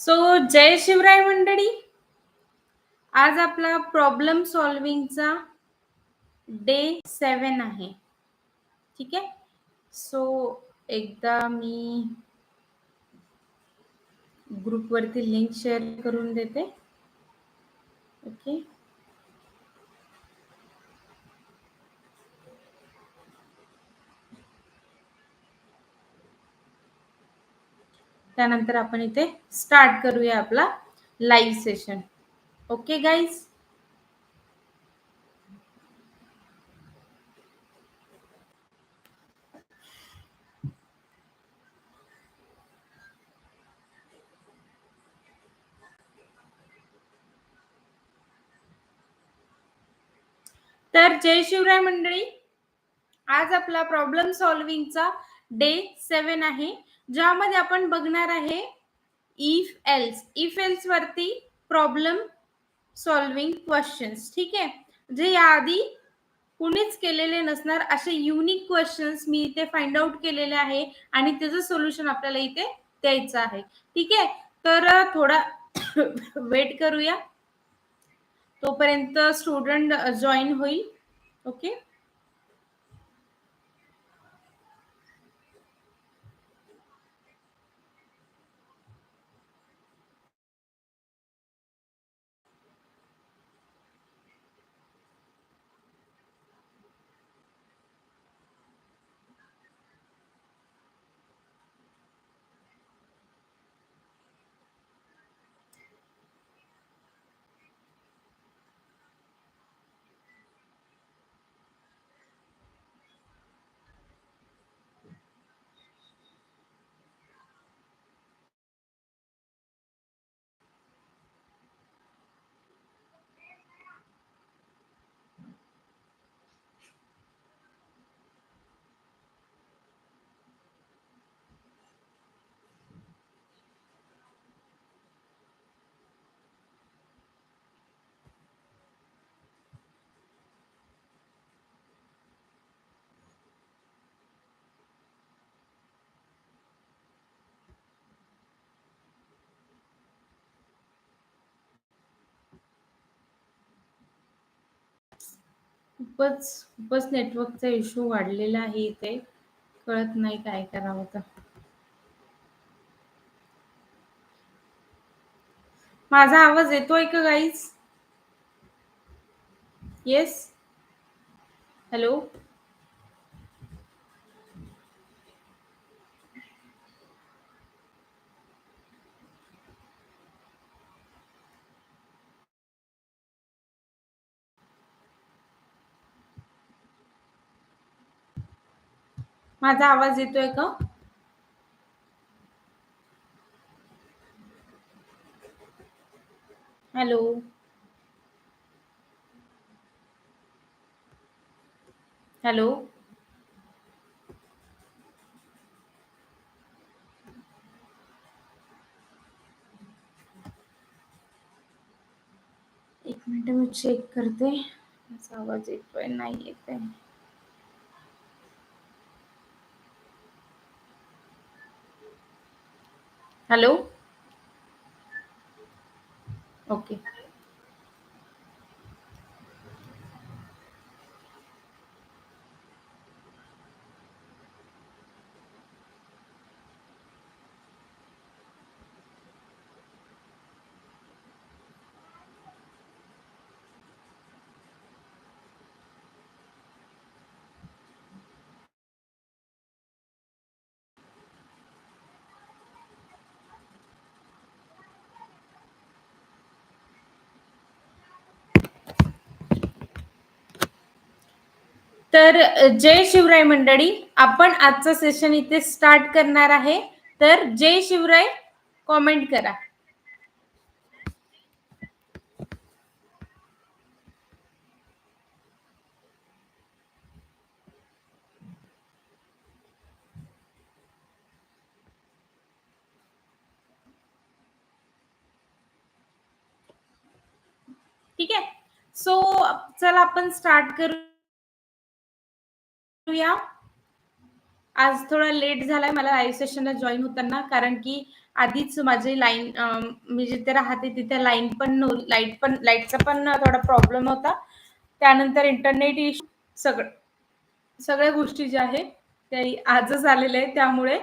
So जय शिवराय मंडळी. आज आपला प्रॉब्लेम सॉल्विंगचा डे सेवन आहे. ठीक आहे? सो एकदा मी ग्रुपवरती लिंक शेअर करून देते. ओके त्यानंतर आपण इथे स्टार्ट करूया आपला लाईव्ह सेशन ओके गाईज तर जय शिवराय मंडळी आज आपला प्रॉब्लेम सॉल्विंगचा डे सेवन आहे. ज्यामध्ये आपण बघणार आहे इफ एल्स इफ एल्स वरती प्रॉब्लेम सॉल्विंग क्वेश्चन्स ठीक आहे? जे याआधी कुणीच केलेले नसणार असे युनिक क्वेश्चन्स मी इथे फाइंड आउट केलेले आहे आणि त्याचं सोल्युशन आपल्याला इथे द्यायचं आहे. ठीक आहे? तर थोडा वेट करूया. तोपर्यंत स्टुडंट जॉईन होईल. ओके खूपच खूपच नेटवर्कचा इश्यू वाढलेला आहे इथे. कळत नाही काय करावं तर माझा आवाज येतोय का गाईज येस हॅलो माझा आवाज येतोय का? हॅलो. हॅलो. एक मिनिट मी चेक करते. माझा आवाज येतोय नाही येत आहे हॅलो ओके तर जय शिवराय मंडळी आपण आजचं सेशन इथे स्टार्ट करणार आहे. तर जय शिवराय कॉमेंट करा. ठीक आहे? सो चला आपण स्टार्ट करू. करूया. आज थोडा लेट झालाय मला लाईव्ह सेशनला जॉईन होताना कारण की आधीच माझी लाईन मी जिथे राहते तिथे लाईन पण लाइट पण लाईटचा पण थोडा प्रॉब्लेम होता. त्यानंतर इंटरनेट इश्यू सगळं सगळ्या गोष्टी ज्या आहेत त्या आजच आलेल्या आहेत त्यामुळे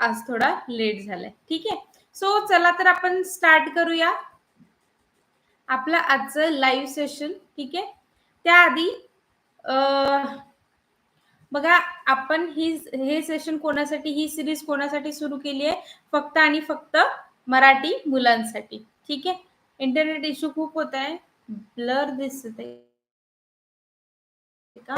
आज थोडा लेट झालाय. ठीक आहे? सो चला तर आपण स्टार्ट करूया. आपलं आजचं लाईव्ह सेशन ठीक आहे? त्याआधी बघा आपण ही हे सेशन कोणासाठी ही सिरीज कोणासाठी सुरू केली आहे? फक्त आणि फक्त मराठी मुलांसाठी. ठीक आहे? इंटरनेट इश्यू खूप होत आहे. ब्लर दिसत आहे का?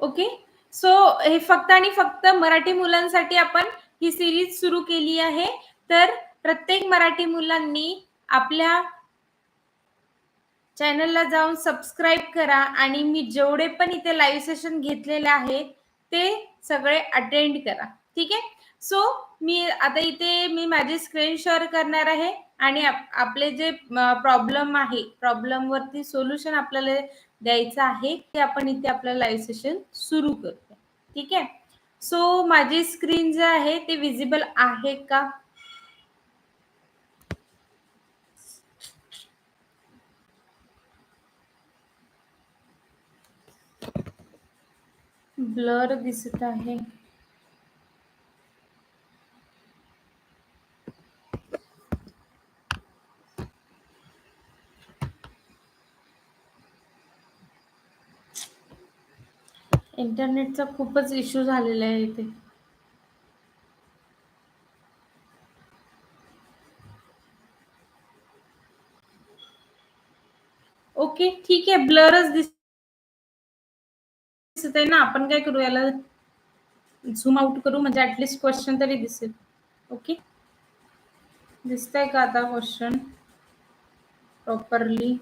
ओके सो हे फक्त आणि फक्त मराठी मुलांसाठी आपण ही सिरीज सुरू केली आहे. तर प्रत्येक मराठी मुलांनी आपल्या चॅनलला जाऊन सबस्क्राईब करा आणि मी जेवढे पण इथे लाईव्ह सेशन घेतलेले आहे ते सगळे अटेंड करा. ठीक आहे? सो मी आता इथे मी माझी स्क्रीन शेअर करणार आहे आणि आपले जे प्रॉब्लेम आहे प्रॉब्लेम वरती सोल्युशन आपल्याला द्यायचं आहे ते आपण इथे आपलं लाईव्ह सेशन सुरू करतो ठीक आहे? सो माझी स्क्रीन जे आहे ते विजिबल आहे का? ब्लर दिसत आहे. इंटरनेटचा खूपच इश्यू झालेला आहे इथे. ओके ठीक आहे. ब्लरच दिस दिसत आहे ना आपण काय करू याला झूम आउट करू म्हणजे ऍटलिस्ट क्वेश्चन तरी दिसेल. ओके दिसतंय का आता क्वेश्चन प्रॉपरली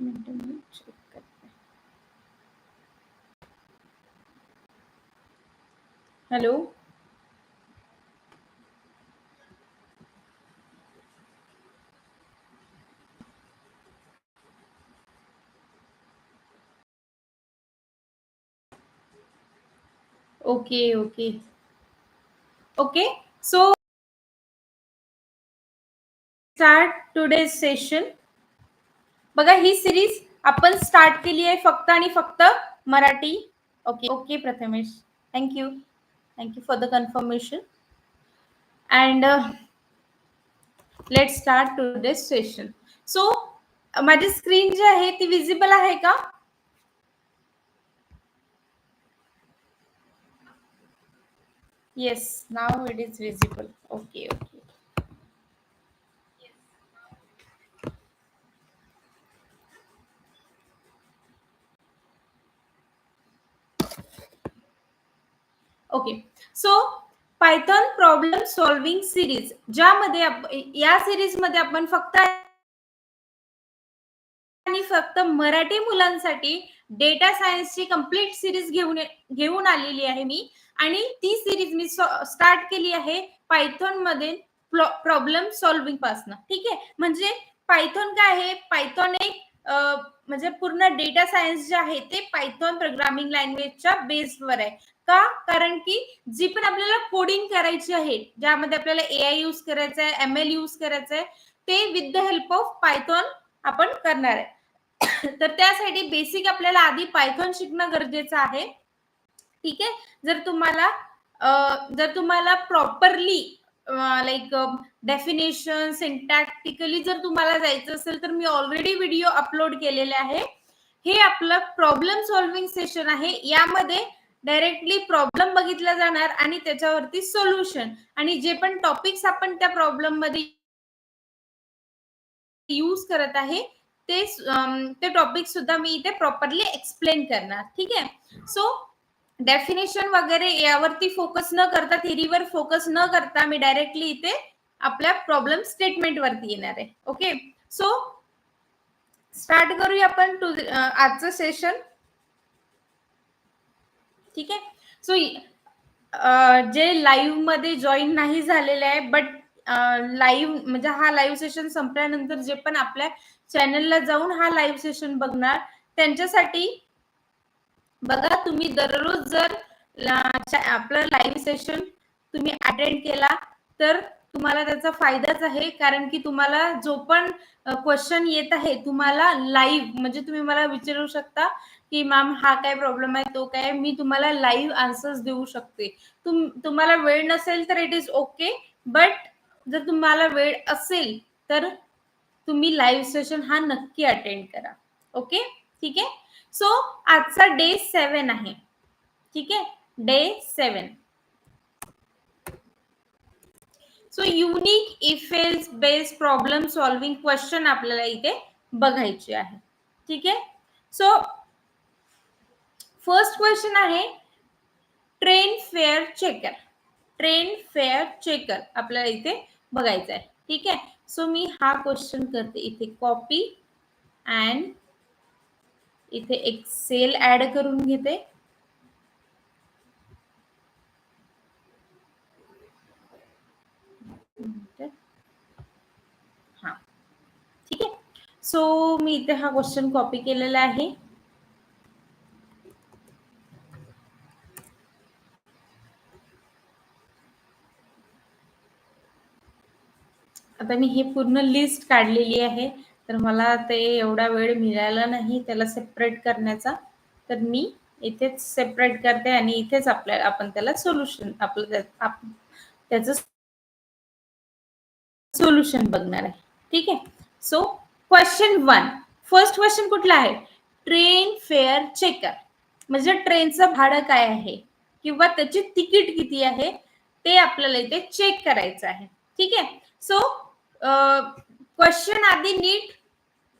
एक मिनट चेक करते. Hello okay okay okay so start today session बघा, ही सिरीज आपण स्टार्ट केली आहे फक्त आणि फक्त Marathi. Okay okay Prathamesh. Let start to this session so माझी स्क्रीन जी आहे, ती विजिबल आहे का? Yes now it is visible okay okay okay so Python problem solving series ज्यामध्ये या सिरीजमध्ये आपण फक्त आणि फक्त मराठी मुलांसाठी डेटा सायन्सची कंप्लीट सिरीज घेऊन घेऊन आलेली आहे मी. आणि ती सिरीज मी स्टार्ट केली आहे पायथॉनमध्ये प्रॉब्लेम सॉल्विंग पासन. ठीक आहे? म्हणजे पायथॉन काय आहे? पायथॉन एक म्हणजे पूर्ण डेटा सायन्स जे आहे ते पायथॉन प्रोग्रामिंग लँग्वेजच्या बेसवर आहे. का? कारण की जी पण आपल्याला कोडिंग करायची आहे ज्यामध्ये आपल्याला ए आय यूज करायचं आहे एम एल यूज करायचं आहे ते with the help of Python आपण करणार आहे. तर त्यासाठी बेसिक आपल्याला आधी पायथॉन शिकणं गरजेचं आहे. ठीक आहे? जर तुम्हाला जर तुम्हाला प्रॉपरली लाईक डेफिनेशन सिंटॅक्टिकली जर तुम्हाला जायचं असेल तर मी ऑलरेडी व्हिडिओ अपलोड केलेले आहे. हे आपलं प्रॉब्लेम सॉल्विंग सेशन आहे. यामध्ये डायरेक्टली प्रॉब्लेम बघितला जाणार आणि त्याच्यावरती सोल्युशन आणि जे पण टॉपिक्स आपण त्या प्रॉब्लेममध्ये यूज करत आहे ते um, ते टॉपिक सुद्धा मी इथे प्रॉपरली एक्सप्लेन करणार. ठीक आहे? सो डेफिनेशन वगैरे यावरती फोकस न करता थिरीवर फोकस न करता मी डायरेक्टली इथे आपल्या प्रॉब्लेम स्टेटमेंट वरती येणार आहे. ओके सो स्टार्ट करूया आपण टू आजचं सेशन ठीक आहे? सो जे लाईव्हमध्ये जॉईन नाही झालेले आहे बट लाईव्ह म्हणजे हा लाईव्ह सेशन संपल्यानंतर जे पण आपल्या चॅनलला जाऊन हा लाईव्ह सेशन बघणार त्यांच्यासाठी बघा तुम्ही दररोज जर आपलं लाईव्ह सेशन तुम्ही अटेंड केला तर तुम्हाला त्याचा फायदाच आहे. कारण की तुम्हाला जो पण क्वेश्चन येत आहे तुम्हाला लाईव्ह म्हणजे तुम्ही मला विचारू शकता की मॅम हा काय प्रॉब्लेम आहे तो काय मी तुम्हाला लाईव्ह आन्सर्स देऊ शकते. तुम तुम्हाला वेळ नसेल तर इट इज ओके बट जर तुम्हाला वेळ असेल तर तुम्ही लाईव्ह सेशन हा नक्की अटेंड करा. ओके ठीक आहे? सो आजचा डे सेवन आहे. ठीक आहे? Day seven so unique if else based problem solving question आपल्याला इथे बघायचे आहे. ठीक आहे? सो फर्स्ट क्वेश्चन आहे train fare checker train fare checker आपल्याला इथे बघायचं आहे. ठीक आहे? सो मी हा क्वेश्चन करते इथे कॉपी अँड इथे एक सेल ऍड करून घेते. हा. ठीक आहे. सो मी इथे हा क्वेश्चन कॉपी केलेला आहे. आता मी हे पूर्ण लिस्ट काढलेली आहे. तर मला ते एवढा वेळ मिळाला नाही त्याला सेपरेट करण्याचा. तर मी इथेच सेपरेट करते आणि इथेच आपल्या आपण त्याला सोल्युशन आपलं त्याचं सोल्युशन बघणार आहे. ठीक आहे? So question one first question कुठला आहे? ट्रेन फेअर चेकर म्हणजे ट्रेनचं भाडं काय आहे? किंवा त्याची तिकीट किती आहे? ते आपल्याला इथे चेक करायचं आहे. ठीक आहे? सो क्वेश्चन आधी नीट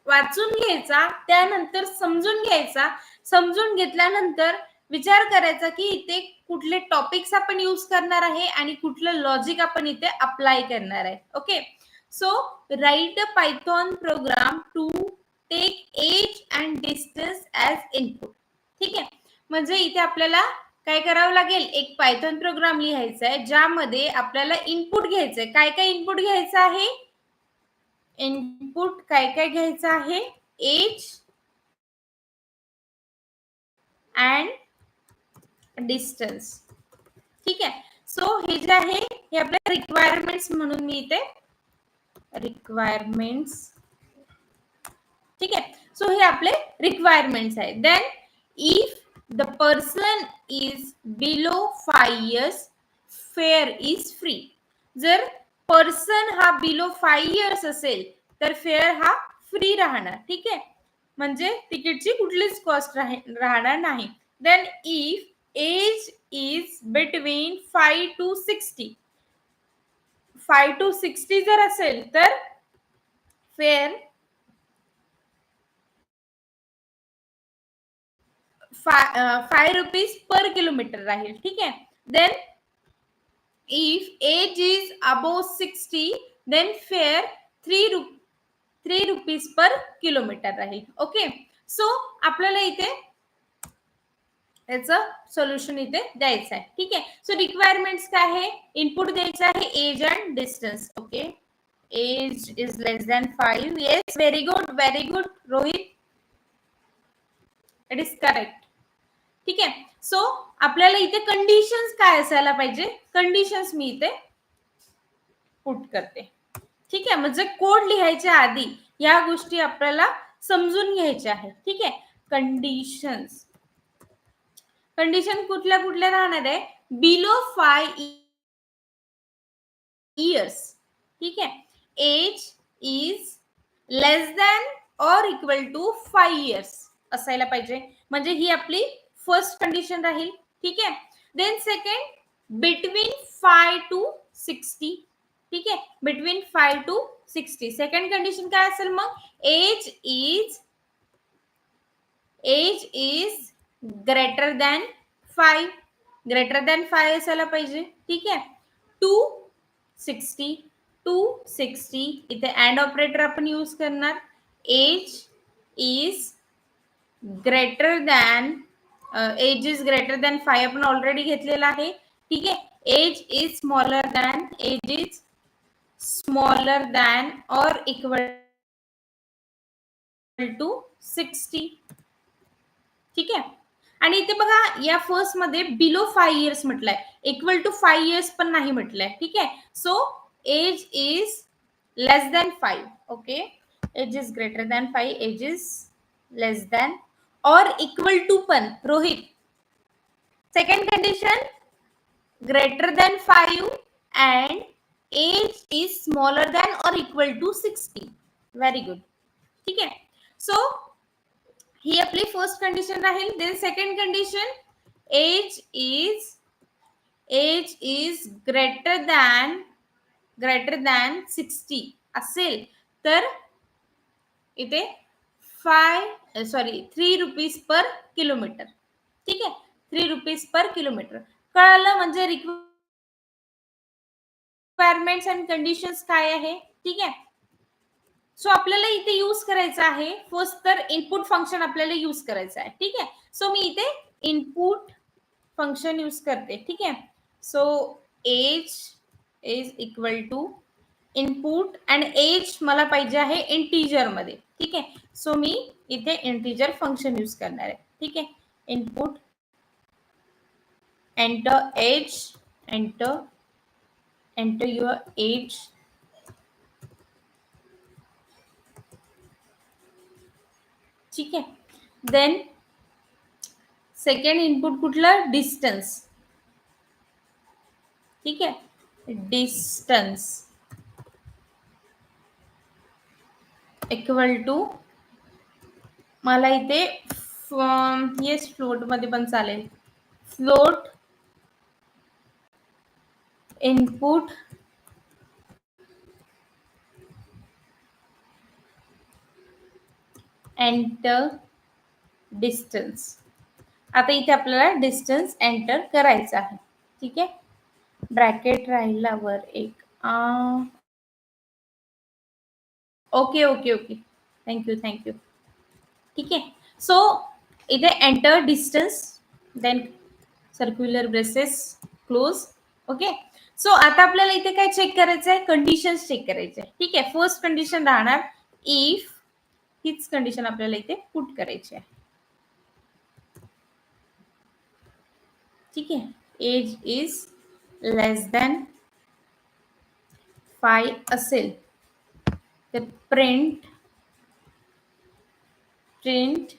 वाचून घ्यायचा त्यानंतर समजून घ्यायचा. समजून घेतल्यानंतर विचार करायचा की इथे कुठले टॉपिक्स आपण यूज करणार आहे आणि कुठलं लॉजिक आपण इथे अप्लाय करणार आहे. Okay so write a Python program to take age and distance as input ठीक आहे? म्हणजे इथे आपल्याला काय करावं लागेल? एक पायथॉन प्रोग्राम लिहायचा आहे ज्यामध्ये आपल्याला इनपुट घ्यायचंय काय काय इनपुट घ्यायचं आहे? इनपुट काय काय घ्यायचं आहे? एज अँड डिस्टन्स ठीक आहे. सो हे जे आहे हे आपल्या रिक्वायरमेंट्स म्हणून मी इथे रिक्वायरमेंट्स ठीक आहे. सो हे आपले रिक्वायरमेंट्स आहे. Then if the person is below five years fare is free जर पर्सन हा बिलो फाईव्ह इयर्स असेल तर फेअर हा फ्री राहणार. ठीक आहे? म्हणजे तिकीटची कुठलीच कॉस्ट राहणार नाही. Then if age is between five to sixty five to sixty जर असेल तर fare five rupees per kilometer राहील. ठीक आहे? Then if age is above sixty then fare three रु थ्री रुपीज़ पर किलोमीटर राहील ओके सो आपल्याला इथे याचं सोल्युशन इथे द्यायचं आहे. ठीक आहे? सो रिक्वायरमेंट काय आहे? इनपुट द्यायचं आहे age and distance okay age is less than five yes very good very good Rohit it is correct ठीक आहे? सो आपल्याला इथे कंडिशन्स काय असायला पाहिजे? कंडिशन्स मी इथे पुट करते. ठीक आहे? म्हणजे कोड लिहायच्या आधी या गोष्टी आपल्याला समजून घ्यायच्या आहेत. ठीक आहे? कंडिशन्स कंडिशन कुठल्या कुठल्या राहणार आहे? बिलो फाय इयर्स ठीक आहे? Age is less than or equal to five years असायला पाहिजे. म्हणजे ही आपली फ़र्स्ट कंडिशन राहील ठीक आहे then second between five to sixty ठीक आहे between five to sixty second condition काय असेल मग age is age is greater than five greater than five असायला पाहिजे ठीक आहे टू सिक्स्टी टू सिक्स्टी इथे अँड ऑपरेटर आपण यूज़ करणार age is greater than age is greater than five आपण ऑलरेडी घेतलेला आहे. ठीक आहे? Age is smaller than age is smaller than or equal to sixty ठीक आहे? आणि इथे बघा या फर्स्टमध्ये बिलो फाय इयर्स म्हटलंय. इक्वल टू फाय इयर्स पण नाही म्हटलंय. ठीक आहे? So age is less than five okay age is greater than five age is less than or equal to पण Rohit second condition greater than five and age is smaller than or equal to sixty very good ठीक आहे? So ही आपली first condition राहील. Then second condition age is age is greater than greater than sixty असेल तर इथे five sorry three rupees per kilometer ठीक आहे? थ्री रुपीज पर किलोमीटर कळालं म्हणजे रिक्वायरमेंट्स अँड कंडिशन्स काय आहे? ठीक आहे? सो आपल्याला इथे यूज करायचं आहे. फर्स्ट तर इनपुट फंक्शन आपल्याला यूज करायचं आहे. ठीक आहे? सो मी इथे इनपुट फंक्शन यूज करते. ठीक आहे? So age is equal to input and age मला पाहिजे आहे इंटीजरमध्ये. ठीक आहे सो मी इथे इंटीजर फ़ंक्शन यूज़ करणार आहे ठीक आहे input enter age enter enter your age ठीक आहे देन सेकंड इनपुट कुठलं? डिस्टन्स ठीक आहे डिस्टन्स इक्वल टू मला इथे येस फ्लोटमध्ये पण चालेल. फ्लोट इनपुट एंटर डिस्टन्स आता इथे आपल्याला डिस्टन्स एंटर करायचं आहे. ठीक आहे? ब्रॅकेट राहिल्यावर एक okay okay okay thank you thank you ठीक आहे. सो इथे enter distance then circular braces close okay so आता आपल्याला इथे काय चेक करायचं आहे कंडिशन्स चेक करायचे आहे ठीक आहे? फर्स्ट कंडिशन राहणार इफ हीच कंडिशन आपल्याला इथे पुट करायची आहे. ठीक आहे? Age is less than five असेल. ते प्रिंट प्रिंट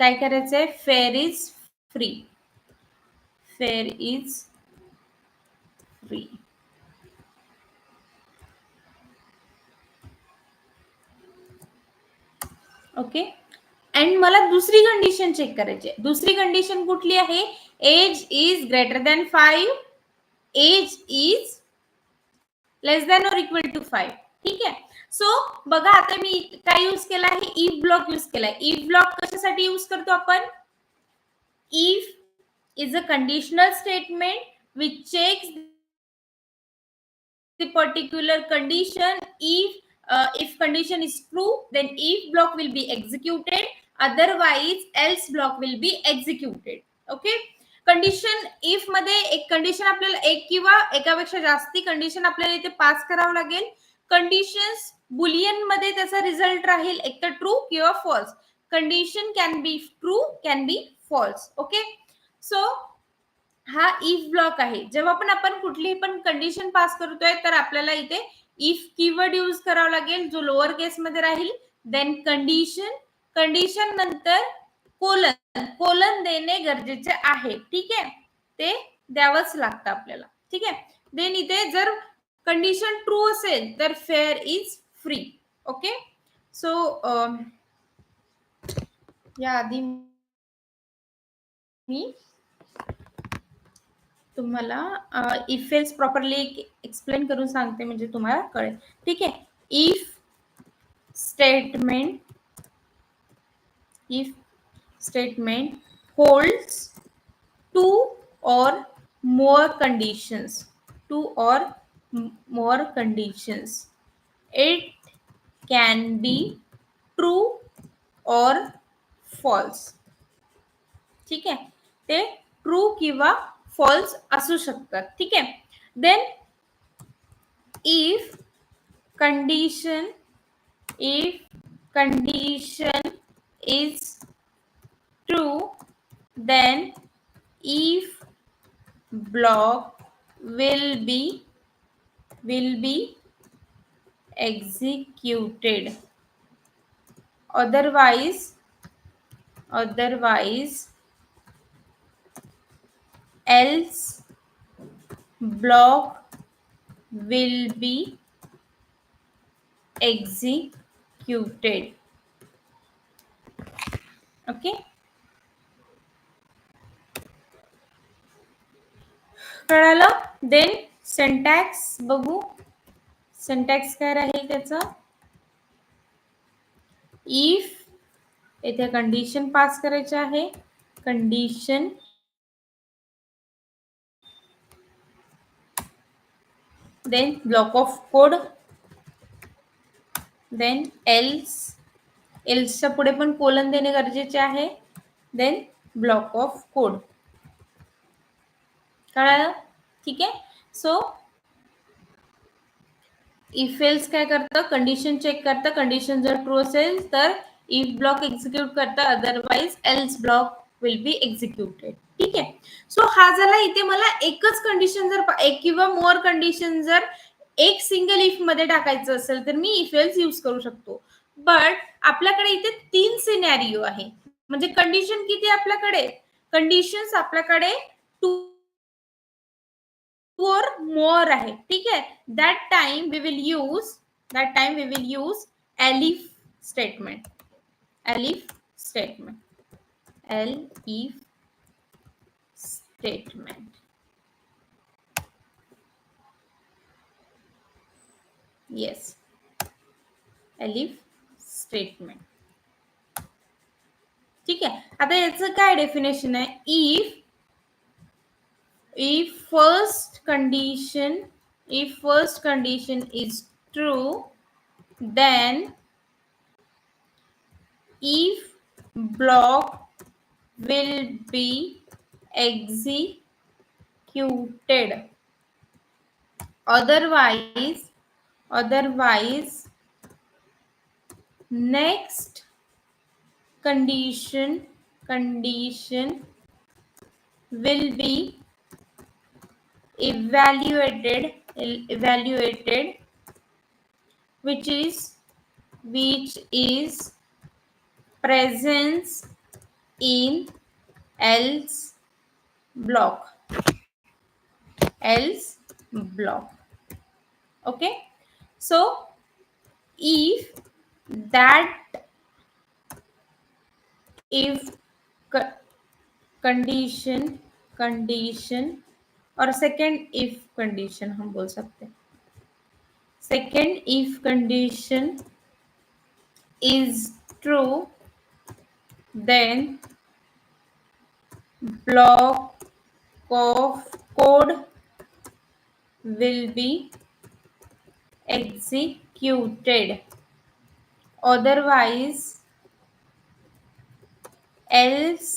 काय करायचंय? Fare is free fare is free okay and मला दुसरी कंडिशन चेक करायची आहे दुसरी कंडिशन कुठली आहे? Age is greater than five age is less than or equal to five ठीक आहे सो बघा आता मी काय यूज़ केला आहे इफ़ ब्लॉक यूज़ केलाय इफ़ ब्लॉक कशासाठी यूज़ करतो आपण if is a conditional statement which checks the particular condition if uh, if condition is true then if block will be executed otherwise else block will be executed okay condition इफमध्ये एक condition आपल्याला एक किंवा एकापेक्षा जास्ती condition आपल्याला इथे pass करावं लागेल. कंडिशन्स बुलियनमध्ये त्याचा रिझल्ट राहील एक तर ट्रू किंवा false condition can be true can be false okay so हा इफ ब्लॉक आहे. जेव्हा पण आपण कुठलीही पण कंडिशन पास करतोय तर आपल्याला इथे इफ कीवर्ड यूज करावा लागेल जो लोअर केस मध्ये राहील. देन कंडिशन कंडिशन नंतर कोलन कोलन देणे गरजेचे आहे. ठीक आहे? ते द्यावंच लागतं आपल्याला. ठीक आहे? देन इथे जर कंडिशन ट्रू असेल तर fare is free okay so या आधी मी तुम्हाला इफेल्स प्रॉपरली एक्सप्लेन करून सांगते म्हणजे तुम्हाला कळेल. ठीक आहे? If statement if statement holds two or more conditions two or more conditions it can be true or false ठीक आहे ते ट्रू किंवा फॉल्स असू शकतात. ठीक आहे then if condition if condition is true, then if block will be will be executed. Otherwise otherwise else block will be executed. Okay? कळालं? Then syntax बघू. सेंटॅक्स काय राहील त्याचा? इफ येथे कंडिशन पास करायचे आहे. Condition then block of code then else एल्सच्या पुढे पण कोलन देणे गरजेचे आहे. देन ब्लॉक ऑफ कोड कळालं? ठीक आहे. सो इफ एल्स काय करतं? कंडिशन चेक करतं. कंडिशन जर ट्रू असेल तर इफ ब्लॉक एक्झिक्यूट करतं. Otherwise else block will be executed ठीक आहे. सो हा झाला इथे मला एकच कंडिशन जर एक किंवा मोर कंडिशन जर एक सिंगल इफमध्ये टाकायचं असेल तर मी इफ एल्स यूज करू शकतो. बट आपल्याकडे इथे तीन सिनॅरिओ आहे. म्हणजे कंडिशन किती आपल्याकडे? कंडिशन्स आपल्याकडे टू टू और मोर है, ठीक है? That time we will use that time we will use elif statement elif statement elif statement yes. Elif statement. ठीक है? आता याचं काय डेफिनेशन आहे if if first condition if first condition is true then if block will be executed. Otherwise otherwise next condition condition will be evaluated evaluated which is which is presence in else block. Else block. Okay? So if that if condition condition और second if condition हम बोल सकते हैं। Second if condition is true then block of code will be executed otherwise else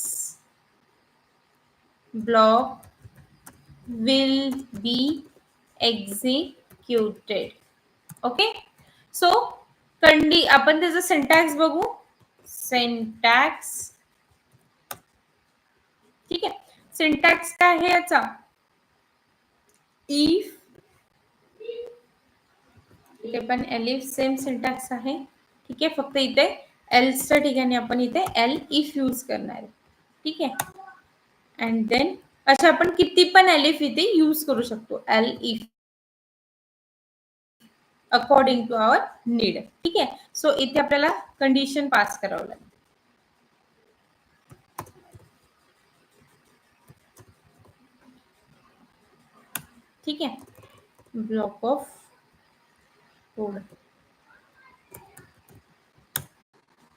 block will be executed. Okay so कंडी आपण त्याचा सेंटॅक्स बघू सेंटॅक्स ठीक आहे सिंटॅक्स काय आहे याचा इफ़ इथे पण एलिफ सेम सिंटॅक्स आहे ठीक आहे फक्त इथे एल्सच्या ठिकाणी आपण इथे एल इफ़ यूज़ करणार आहे ठीक आहे अँड देन एलिफ इथे यूज़ करू शकतो. Elif according to our need ठीक आहे? सो इथे आपल्याला कंडिशन पास करावं लागेल. ठीक आहे? Block of code